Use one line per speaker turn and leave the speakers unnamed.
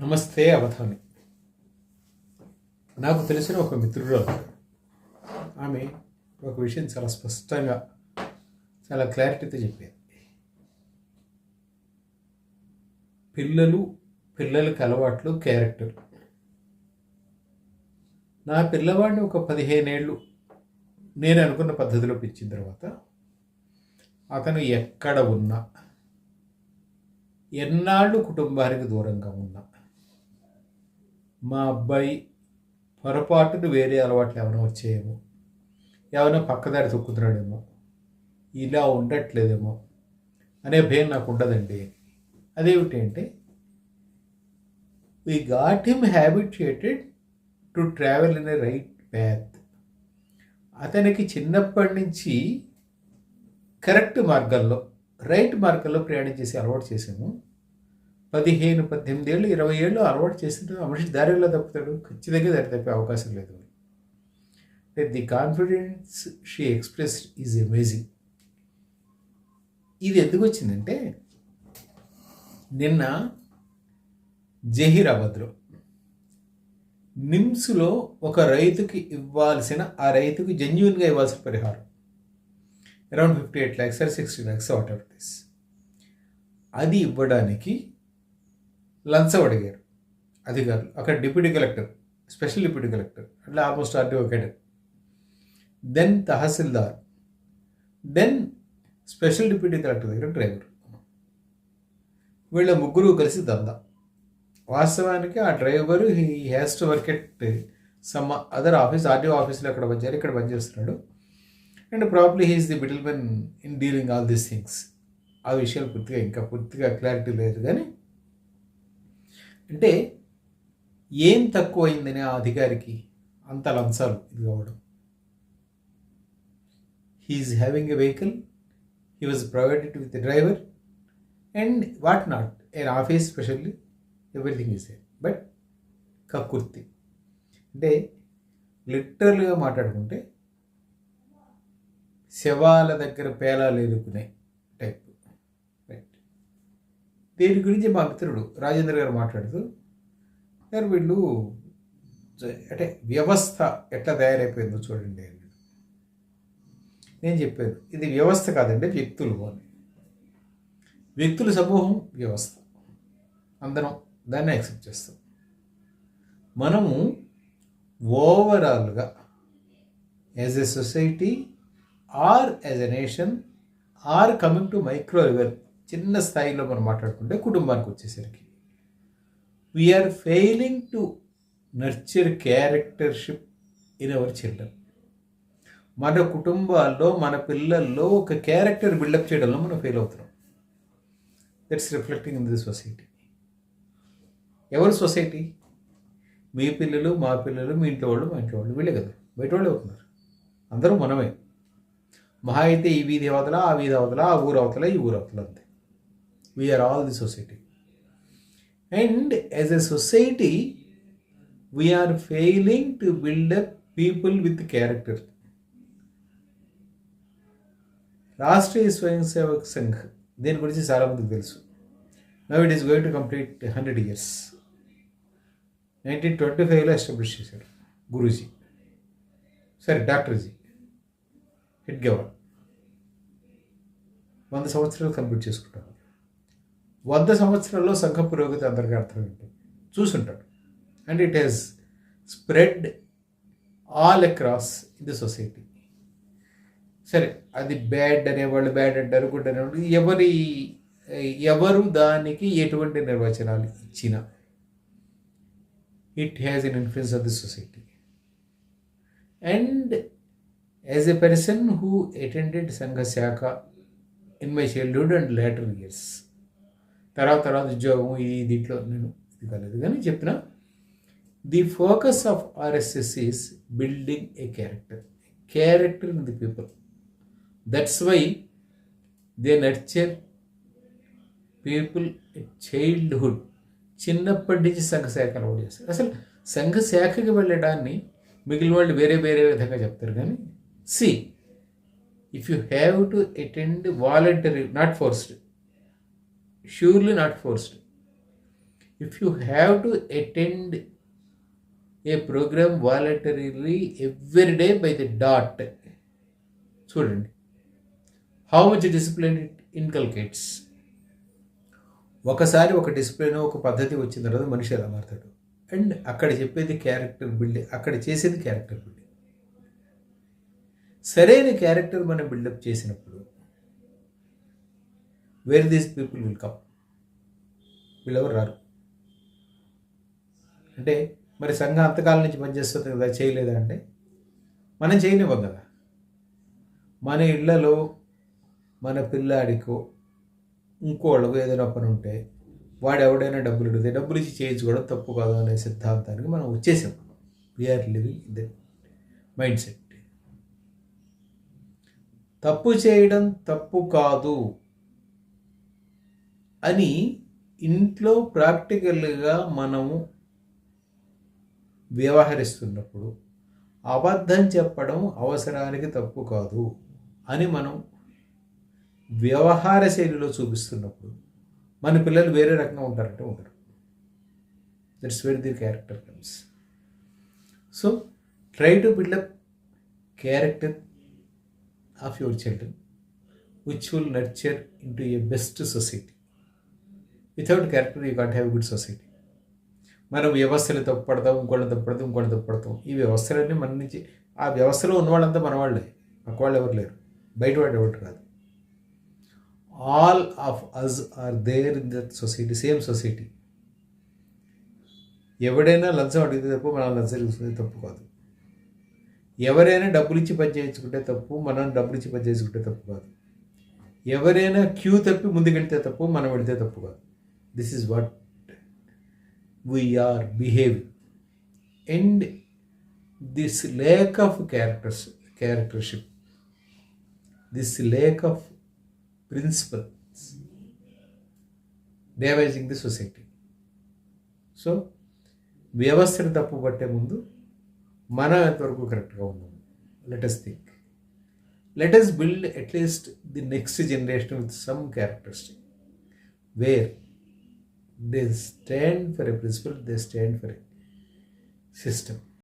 నమస్తే అవధాని. నాకు తెలిసిన ఒక మిత్రురాలు ఆమె ఒక విషయం చాలా స్పష్టంగా చాలా క్లారిటీతో చెప్పేది. పిల్లలు పిల్లలకి అలవాట్లు క్యారెక్టర్ నా పిల్లవాడిని ఒక పదిహేనేళ్ళు నేను అనుకున్న పద్ధతిలో పెంచిన తర్వాత అతను ఎక్కడ ఉన్నా ఎన్నాళ్ళు కుటుంబానికి దూరంగా ఉన్నా మా అబ్బాయి పొరపాటును వేరే అలవాట్లు ఏమైనా వచ్చాయేమో. ఏమైనా పక్కదారి తొక్కుతున్నాడేమో. ఇలా ఉండట్లేదేమో అనే భయం నాకు ఉండదండి. అదేమిటంటే we got him habituated to travel in a right path అతనికి చిన్నప్పటి నుంచి కరెక్ట్ మార్గాల్లో రైట్ మార్గంలో ప్రయాణం చేసి అలవాటు చేసాము పదిహేను పద్దెనిమిది ఏళ్ళు ఇరవై ఏళ్ళు అలవాటు చేసిన ఆ మనిషి దారిలో తప్పుతాడు. ఖచ్చితంగా దారి తప్పే అవకాశం లేదు. The confidence she express is amazing ఇది ఎందుకు వచ్చిందంటే నిన్న జహీరాబాద్లో నిమ్స్లో ఒక రైతుకి ఇవ్వాల్సిన ఆ రైతుకి జెన్యున్గా ఇవ్వాల్సిన పరిహారం. Around fifty eight lakhs or sixty lakhs whatever this అది ఇవ్వడానికి లంచం అడిగారు అధికారులు. అక్కడ deputy collector special deputy collector అట్లా ఆల్మోస్ట్ ఆర్టీఓ కేడర్. దెన్ తహసీల్దార్. దెన్ స్పెషల్ డిప్యూటీ కలెక్టర్ దగ్గర డ్రైవర్. వీళ్ళ ముగ్గురు కలిసి దందా. వాస్తవానికి ఆ driver he has to work at some other office RTO ఆఫీస్లో అక్కడ పనిచేయాలి ఇక్కడ పనిచేస్తున్నాడు. And probably he's the middle men in dealing all these things. ఆ విషయాలు పూర్తిగా ఇంకా పూర్తిగా క్లారిటీ లేదు కానీ అంటే ఏం తక్కువైందని ఆ అధికారికి అంత లంచాలు ఇది కావడం. He's having a vehicle he was provided with driver and what not an office specially everything is but కకుర్తి అంటే లిటరల్గా మాట్లాడుకుంటే శవాల దగ్గర పేలాలు ఎదుర్కొనే టైప్ దీని గురించి మా మిత్రుడు రాజేంద్ర గారు మాట్లాడుతూ సార్ వీళ్ళు అంటే వ్యవస్థ ఎట్లా తయారైపోయిందో చూడండి అన్నాడు. నేను చెప్పాను ఇది వ్యవస్థ కాదండి వ్యక్తులు అని. వ్యక్తుల సమూహం వ్యవస్థ. అందరం దాన్ని యాక్సెప్ట్ చేస్తాం. మనము ఓవరాల్గా as a society or as a nation or coming to micro level చిన్న స్థాయిలో మనం మాట్లాడుకుంటే కుటుంబానికి వచ్చేసరికి. We're failing to nurture charactership in our children మన కుటుంబాల్లో మన పిల్లల్లో ఒక క్యారెక్టర్ బిల్డప్ చేయడంలో మనం ఫెయిల్ అవుతున్నాం. That's reflecting in the society ఎవరు సొసైటీ మీ పిల్లలు మా పిల్లలు మీ ఇంట్లో వాళ్ళు మా ఇంట్లో వాళ్ళు వీళ్ళే కదా. బయట వాళ్ళే అవుతున్నారు. అందరూ మనమే. మహా అయితే ఈ వీధి అవతల ఆ వీధి అవతల ఆ ఊరు అవతల ఈ ఊరు అవతల అంతే. We're all the society and as a society we're failing to build up people with character Rashtriya Swayam Sevak Sangh దీని గురించి చాలామందికి తెలుసు. Now it is going to complete hundred years nineteen twenty ఫైవ్లో ఎస్టాబ్లిష్ చేశారు గురూజీ. సరే డాక్టర్జీ. Hit గవర్ వంద సంవత్సరాలు complete చేసుకుంటాం వంద సంవత్సరాల్లో సంఘ పురోగతి అందరికీ అర్థమైంది. చూసుంటాడు. And it has spread all across in the society సరే అది బ్యాడ్ అనేవాళ్ళు బ్యాడ్ అంటారు గుడ్ అనేవాళ్ళు ఎవరి ఎవరు దానికి ఎటువంటి నిర్వచనాలు ఇచ్చినా it has an influence of the society and as a person who attended Sangh shakha in my childhood and later years తర్వాత తర్వాత ఉద్యోగం ఈ దీంట్లో నేను ఇది కాలేదు. కానీ చెప్పిన the focus of RSS is building a character. Character in the people. That's why they nurture people childhood చిన్నప్పటి నుంచి సంఘ శాఖ అలవాటు చేస్తారు. అసలు సంఘ శాఖకి వెళ్ళడాన్ని మిగిలిన వాళ్ళు వేరే వేరే విధంగా చెప్తారు. కానీ see if you have to attend voluntary not forced surely not forced if you have to attend a program voluntarily every day by the dot చూడండి how much discipline it inculcates ఒకసారి ఒక డిసిప్లిన్ ఒక పద్ధతి వచ్చిన తర్వాత మనిషి ఎలా మారుతాడు? అండ్ అక్కడ చెప్పేది క్యారెక్టర్ బిల్డింగ్ అక్కడ చేసేది క్యారెక్టర్ బిల్డింగ్ సరైన క్యారెక్టర్ మనం బిల్డప్ చేసినప్పుడు where these people will come వీళ్ళెవరు రారు? అంటే మరి సంఘం అంతకాలం నుంచి పనిచేస్తుంది కదా చేయలేదా అంటే? మనం చేయనివ్వం కదా. మన ఇళ్ళలో మన పిల్లాడికో ఇంకోళ్ళకు ఏదైనా పని ఉంటే వాడు ఎవడైనా డబ్బులు అడిగితే డబ్బులు ఇచ్చి చేయించుకోవడం తప్పు కాదు అనే సిద్ధాంతానికి మనం వచ్చేసాం. We're living in the mind set తప్పు చేయడం తప్పు కాదు. అని ఇంట్లో ప్రాక్టికల్గా మనము వ్యవహరిస్తున్నప్పుడు అబద్ధం చెప్పడం అవసరానికి తప్పు కాదు అని మనం వ్యవహార శైలిలో చూపిస్తున్నప్పుడు మన పిల్లలు వేరే రకంగా ఉంటారంటే ఉంటారు. That's very the character comes so try to build up character of your children which will nurture in to a best society without character you can't have good society మనం వ్యవస్థలు తప్పుపడతాం ఇంకోళ్ళని తప్పుపడతాం ఇంకోళ్ళని తప్పుపడతాం ఈ వ్యవస్థలన్నీ మన నుంచి ఆ వ్యవస్థలో ఉన్నవాళ్ళంతా మన వాళ్ళే పక్క వాళ్ళు ఎవరు లేరు. బయట వాళ్ళు ఎవరు కాదు. All of us are there in that society same society ఎవడైనా లంచం అడిగితే తప్పు మనం లంచం తీసుకుంటే తప్పు కాదు. ఎవరైనా డబ్బులు ఇచ్చి పని చేయించుకుంటే తప్పు మనం డబ్బులు ఇచ్చి పని చేసుకుంటే తప్పు కాదు. ఎవరైనా క్యూ తప్పి ముందుకెళ్తే తప్పు మనం వెళితే తప్పు కాదు. This is what we're behaving and this lack of characters charactership this lack of principle damaging the society so వ్యవస్థను తప్పు పట్టే ముందు మనం ఎంతవరకు కరెక్ట్గా ఉన్నాము? Let's think let's build at least the next generation with some characters where they stand for a principle, they stand for a system.